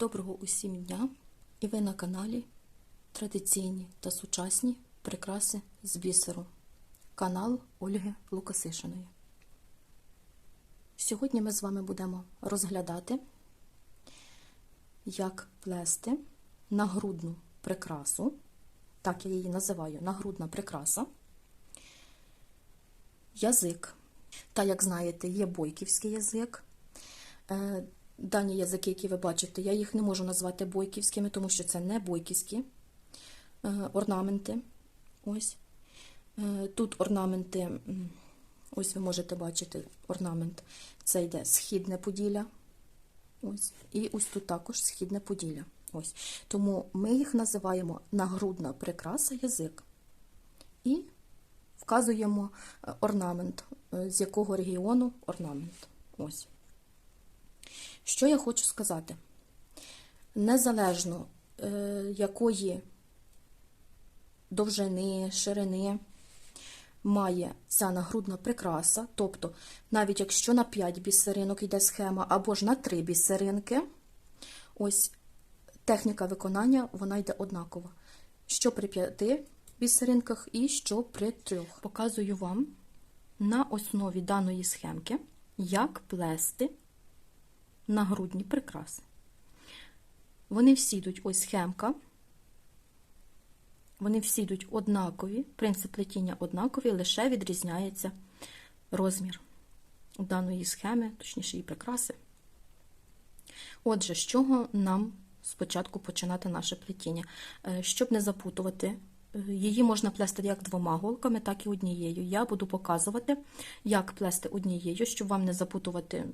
Доброго усім дня! І ви на каналі Традиційні та сучасні прикраси з бісеру. Канал Ольги Лукасишиної. Сьогодні ми з вами будемо розглядати, як плести нагрудну прикрасу. Так я її називаю нагрудна прикраса. Язик. Та, як знаєте, є бойківський язик. Дані язики, які ви бачите, я їх не можу назвати бойківськими, тому що це не бойківські е, орнаменти. Ось. Е, Тут орнаменти, ось ви можете бачити орнамент. Це йде східне поділля. Ось. І ось тут також східне поділля. Ось. Тому ми їх називаємо нагрудна прикраса язик. І вказуємо е, орнамент, з якого регіону орнамент. Ось. Що я хочу сказати? Незалежно е, якої довжини, ширини має ця нагрудна прикраса, тобто, навіть якщо на 5 бісеринок йде схема, або ж на 3 бісеринки, ось техніка виконання вона йде однакова. Що при 5 бісеринках і що при 3. Показую вам на основі даної схемки, як плести нагрудні прикраси. Вони всі йдуть ось схемка. Вони всі йдуть однакові, принцип плетіння однаковий, лише відрізняється розмір даної схеми, точніше її прикраси. Отже, з чого нам спочатку починати наше плетіння? Е, Щоб не запутувати, її можна плести як двома голками, так і однією. Я буду показувати, як плести однією, щоб вам не запутувати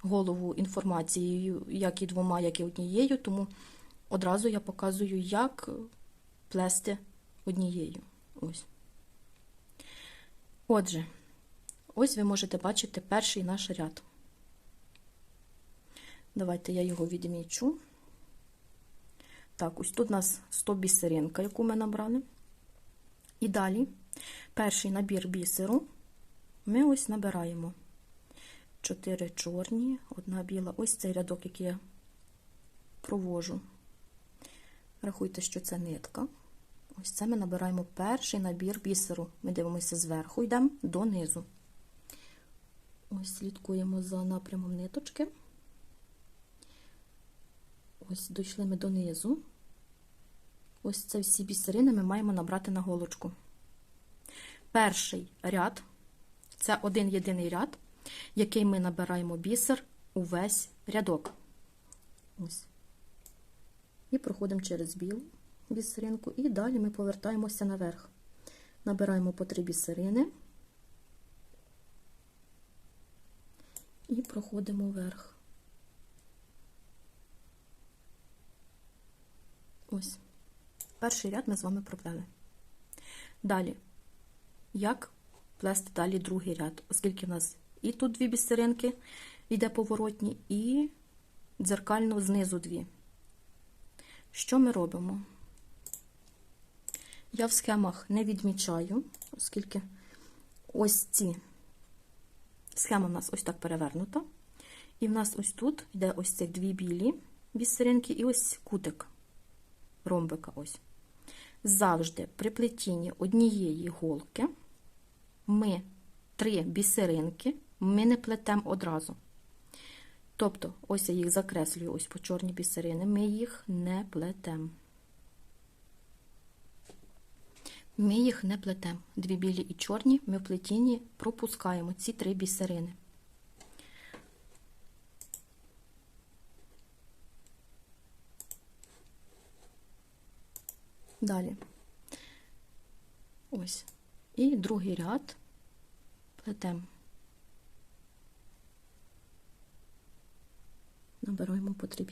голову інформацією, як і двома, як і однією, тому одразу я показую, як плести однією. Ось. Отже, ось ви можете бачити перший наш ряд. Давайте я його відмічу. Так, ось тут у нас 100 бісеринка, яку ми набрали. І далі перший набір бісеру ми ось набираємо 4 чорні, одна біла. Ось цей рядок, який я провожу. Рахуйте, що це нитка. Ось це ми набираємо перший набір бісеру. Ми дивимося зверху, йдемо донизу. Ось слідкуємо за напрямом ниточки. Ось дійшли ми донизу. Ось це всі бісерини ми маємо набрати на голочку. Перший ряд це один єдиний ряд, який ми набираємо бісер увесь рядок. Ось. І проходимо через білу бісеринку, і далі ми повертаємося наверх. Набираємо по три бісерини і проходимо вверх. Ось. Перший ряд ми з вами проплели. Далі, як плести далі другий ряд, оскільки в нас і тут дві бісеринки йде поворотні, і дзеркально знизу дві. Що ми робимо? Я в схемах не відмічаю, оскільки ось ці схема в нас ось так перевернута. І в нас ось тут йде ось цих дві білі бісеринки і ось кутик ромбика. ось. Завжди при плетінні однієї голки ми три бісеринки ми не плетемо одразу. Тобто, ось я їх закреслюю ось по чорні бісерини, ми їх не плетемо. Ми їх не плетемо. Дві білі і чорні ми в плетінні пропускаємо ці три бісерини. Далі. Ось. І другий ряд плетемо. Набираємо по три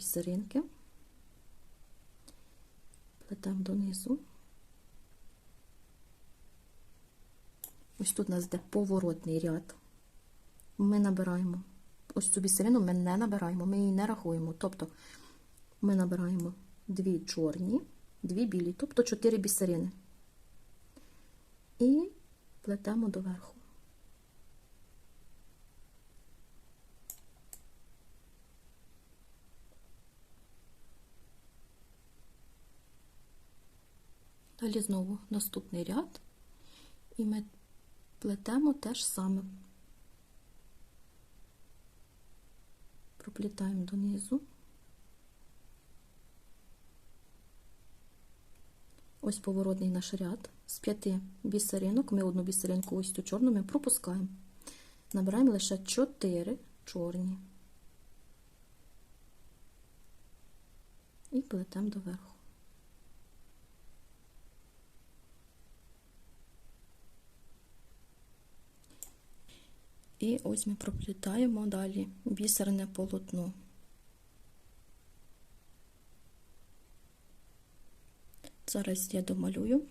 плетемо донизу. Ось тут у нас йде поворотний ряд. Ми набираємо ось цю бісерину ми не набираємо, ми її не рахуємо. Тобто ми набираємо дві чорні, Дві білі, тобто чотири бісерини. І плетемо доверху. Далі знову наступний ряд, і ми плетемо те ж саме, проплітаємо донизу. Ось поворотний наш ряд. З п'яти бісеринок, ми одну бісеринку ось цю чорну ми пропускаємо. Набираємо лише 4 чорні. І плетемо доверху. І ось ми проплітаємо далі бісерне полотно. Зараз я домалюю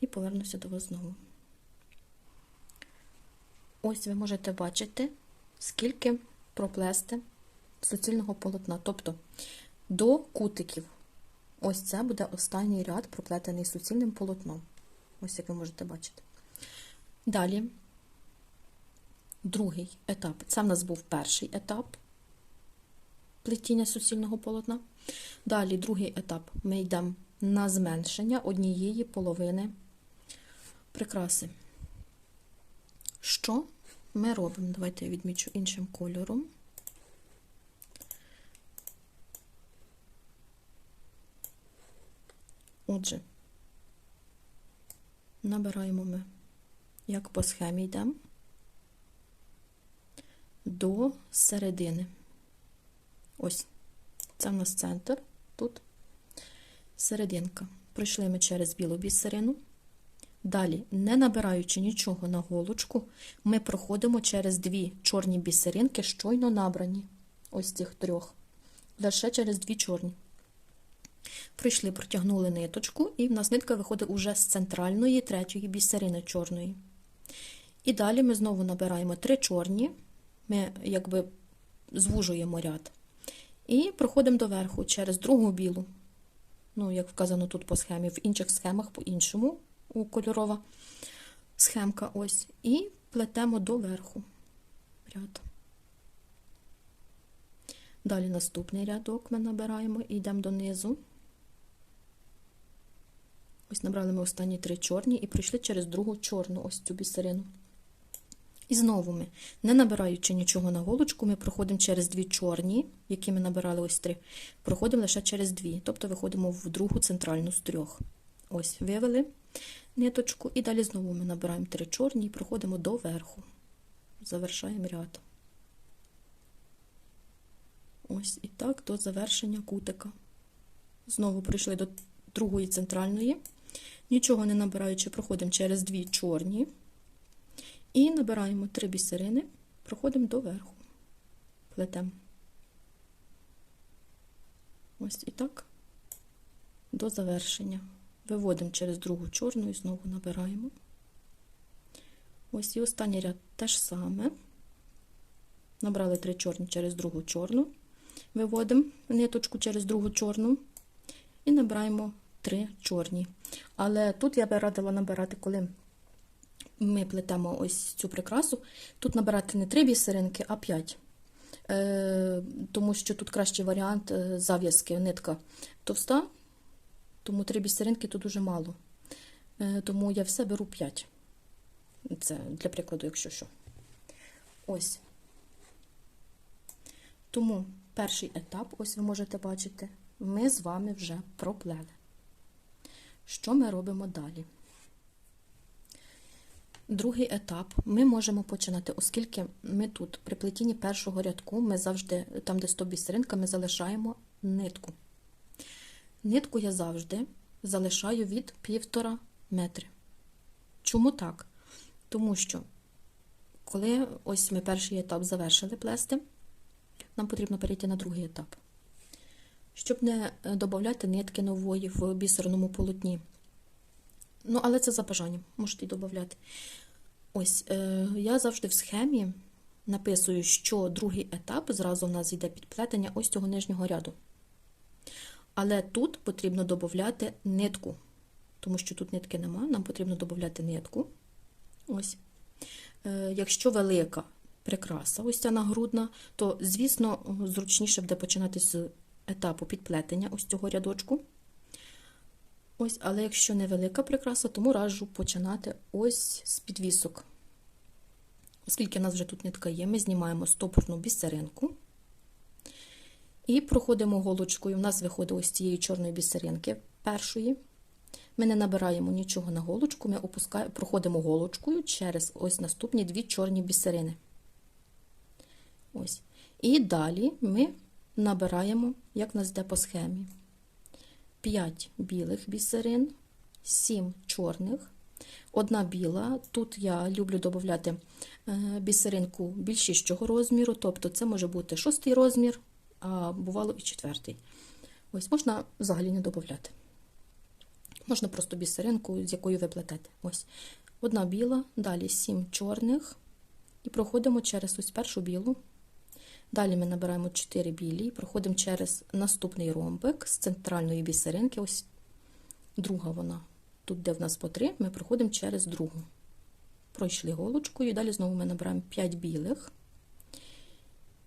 і повернуся до вас знову. Ось ви можете бачити, скільки проплести суцільного полотна. Тобто до кутиків. Ось це буде останній ряд, проплетений суцільним полотном. Ось як ви можете бачити. Далі, другий етап. Це в нас був перший етап плетіння суцільного полотна. Далі, другий етап, ми йдемо на зменшення однієї половини прикраси. Що ми робимо? Давайте я відмічу іншим кольором. Отже, набираємо ми, як по схемі йдемо, до середини. Ось, це в нас центр, тут серединка. Пройшли ми через білу бісерину. Далі, не набираючи нічого на голочку, ми проходимо через дві чорні бісеринки, щойно набрані. Ось цих трьох. Лише через дві чорні. Прийшли, протягнули ниточку, і в нас нитка виходить уже з центральної третьої бісерини чорної. І далі ми знову набираємо три чорні, ми якби звужуємо ряд. І проходимо доверху через другу білу. Ну, як вказано тут по схемі, в інших схемах по-іншому у кольорова схемка ось. І плетемо доверху ряд. Далі наступний рядок ми набираємо і йдемо донизу. Ось набрали ми останні три чорні і пройшли через другу чорну ось цю бісерину. І знову ми, не набираючи нічого на голочку, ми проходимо через дві чорні, які ми набирали ось три, проходимо лише через дві, тобто виходимо в другу центральну з трьох. Ось, вивели ниточку, і далі знову ми набираємо три чорні і проходимо до верху. Завершаємо ряд. Ось і так до завершення кутика. Знову прийшли до другої центральної. Нічого не набираючи, проходимо через дві чорні. І набираємо три бісерини, проходимо до верху, плетемо. Ось і так, до завершення. Виводимо через другу чорну і знову набираємо. Ось і останній ряд теж саме. Набрали три чорні через другу чорну, виводимо ниточку через другу чорну і набираємо три чорні. Але тут я би радила набирати, коли ми плетемо ось цю прикрасу, тут набирати не 3 бісеринки, а 5. Е, тому що тут кращий варіант е, зав'язки, нитка товста, тому 3 бісеринки тут дуже мало. Е, тому я все беру 5. Це для прикладу, якщо що. Ось. Тому перший етап, ось ви можете бачити, ми з вами вже проплели. Що ми робимо далі? Другий етап ми можемо починати, оскільки ми тут при плетінні першого рядку, ми завжди, там, де 100 бісеринка, ми залишаємо нитку. Нитку я завжди залишаю від півтора метри. Чому так? Тому що, коли ось ми перший етап завершили плести, нам потрібно перейти на другий етап. Щоб не додати нитки нової в бісерному полотні. Ну, але це за бажанням, можете й додати. Ось, е, я завжди в схемі написую, що другий етап зразу в нас йде підплетення ось цього нижнього ряду. Але тут потрібно додати нитку, тому що тут нитки нема, нам потрібно додати нитку. Ось. Е, якщо велика прикраса, ось ця нагрудна, то, звісно, зручніше буде починати з етапу підплетення ось цього рядочку. Ось, але якщо невелика прикраса, тому раджу починати ось з підвісок. Оскільки в нас вже тут нитка є, ми знімаємо стопорну бісеринку і проходимо голочкою. У нас виходить ось цієї чорної бісеринки першої. Ми не набираємо нічого на голочку, ми опускаємо, проходимо голочкою через ось наступні дві чорні бісерини. Ось. І далі ми набираємо, як нас йде по схемі, 5 білих бісерин, 7 чорних, одна біла. Тут я люблю додати бісеринку більшішого розміру, тобто це може бути шостий розмір, а бувало і четвертий. Ось можна взагалі не додати. Можна просто бісеринку, з якою ви плетете. Ось. Одна біла, далі 7 чорних. І проходимо через ось першу білу. Далі ми набираємо 4 білі, проходимо через наступний ромбик з центральної бісеринки. Ось друга вона. Тут, де в нас по 3, ми проходимо через другу. Пройшли голочкою, і далі знову ми набираємо 5 білих,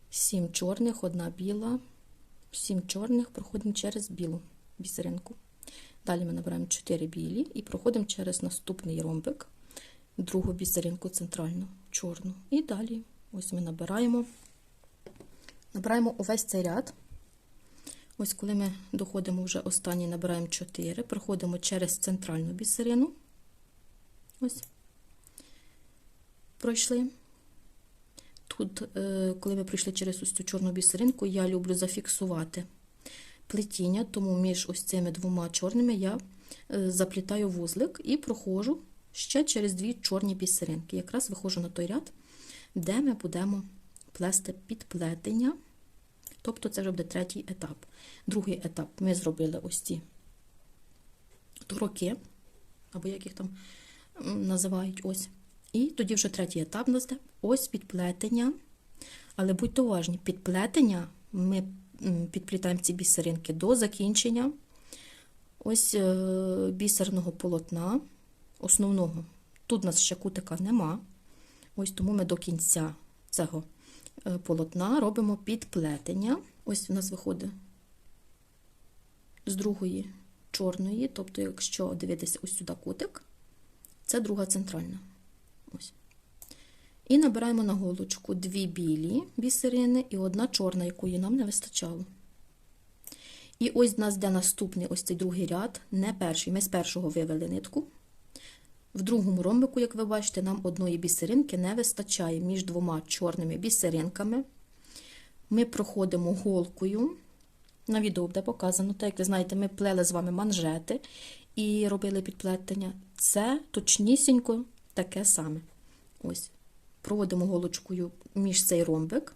7 чорних, одна біла, 7 чорних, проходимо через білу бісеринку. Далі ми набираємо 4 білі і проходимо через наступний ромбик, другу бісеринку центральну, чорну. І далі ось ми набираємо, набираємо увесь цей ряд. Ось коли ми доходимо вже останній, набираємо 4, проходимо через центральну бісерину. Ось, пройшли. Тут, е, коли ми пройшли через ось цю чорну бісеринку, я люблю зафіксувати плетіння, тому між ось цими двома чорними я е, заплітаю вузлик і проходжу ще через дві чорні бісеринки. Якраз виходжу на той ряд, де ми будемо плести підплетення. Тобто це вже буде третій етап. Другий етап ми зробили ось ці тороки, або як їх там називають ось. І тоді вже третій етап нас буде ось підплетення. Але будьте уважні, підплетення ми підплітаємо ці бісеринки до закінчення ось е, бісерного полотна, основного. Тут у нас ще кутика нема. Ось тому ми до кінця цього полотна робимо підплетення. Ось у нас виходить з другої чорної, тобто, якщо дивитися ось сюди кутик, це друга центральна. Ось. І набираємо на голочку дві білі бісерини і одна чорна, якої нам не вистачало. І ось у нас йде наступний ось цей другий ряд, не перший. Ми з першого вивели нитку. В другому ромбику, як ви бачите, нам одної бісеринки не вистачає між двома чорними бісеринками. Ми проходимо голкою. На відео буде показано, так як ви знаєте, ми плели з вами манжети і робили підплетення. Це точнісінько таке саме. Ось проводимо голочкою між цей ромбик,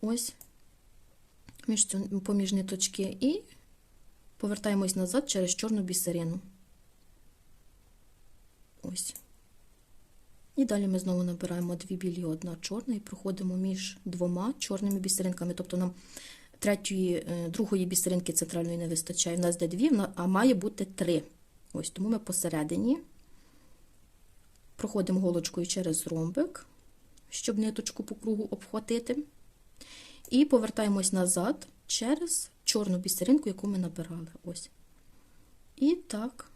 ось, між поміж ниточки, і повертаємось назад через чорну бісерину. Ось. І далі ми знову набираємо дві білі, одна чорна, і проходимо між двома чорними бісеринками. Тобто нам третьої, е, другої бісеринки центральної не вистачає. У нас де дві, а має бути три. Ось тому ми посередині Проходимо голочкою через ромбик, щоб ниточку по кругу обхватити. І повертаємось назад через чорну бісеринку, яку ми набирали. Ось. І так,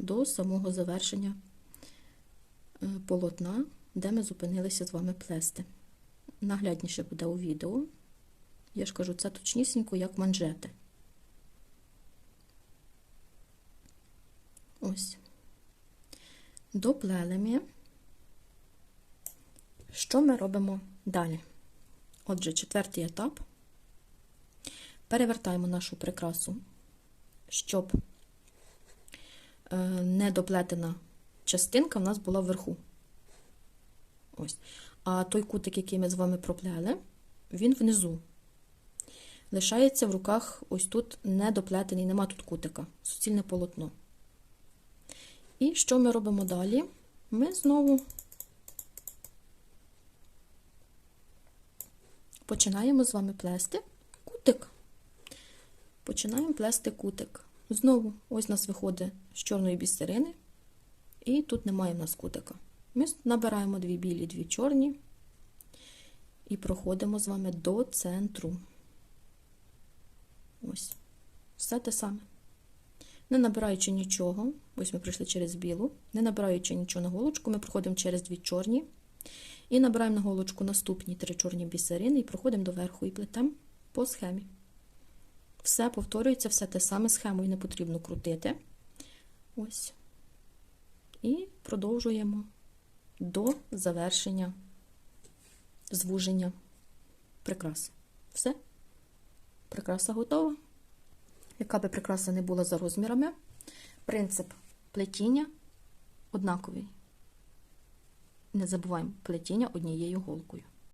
до самого завершення е, полотна, де ми зупинилися з вами плести. Наглядніше буде у відео. Я ж кажу, це точнісінько, як манжети. Ось доплели ми. Що ми робимо далі? Отже, четвертий етап. Перевертаємо нашу прикрасу, щоб недоплетена частинка в нас була вверху. Ось. А той кутик, який ми з вами проплели, він внизу. Лишається в руках ось тут недоплетений, нема тут кутика, суцільне полотно. І що ми робимо далі? Ми знову починаємо з вами плести кутик. Починаємо плести кутик. Знову, ось у нас виходить з чорної бісерини, і тут немає в нас кутика. Ми набираємо дві білі, дві чорні і проходимо з вами до центру. Ось, все те саме. Не набираючи нічого, ось ми прийшли через білу, не набираючи нічого на голочку, ми проходимо через дві чорні і набираємо на голочку наступні три чорні бісерини і проходимо до верху і плетемо по схемі. Все повторюється, все те саме схемою не потрібно крутити. Ось. І продовжуємо до завершення звуження прикраси. Все. Прикраса готова. Яка би прикраса не була за розмірами, принцип плетіння однаковий. Не забуваємо плетіння однією голкою.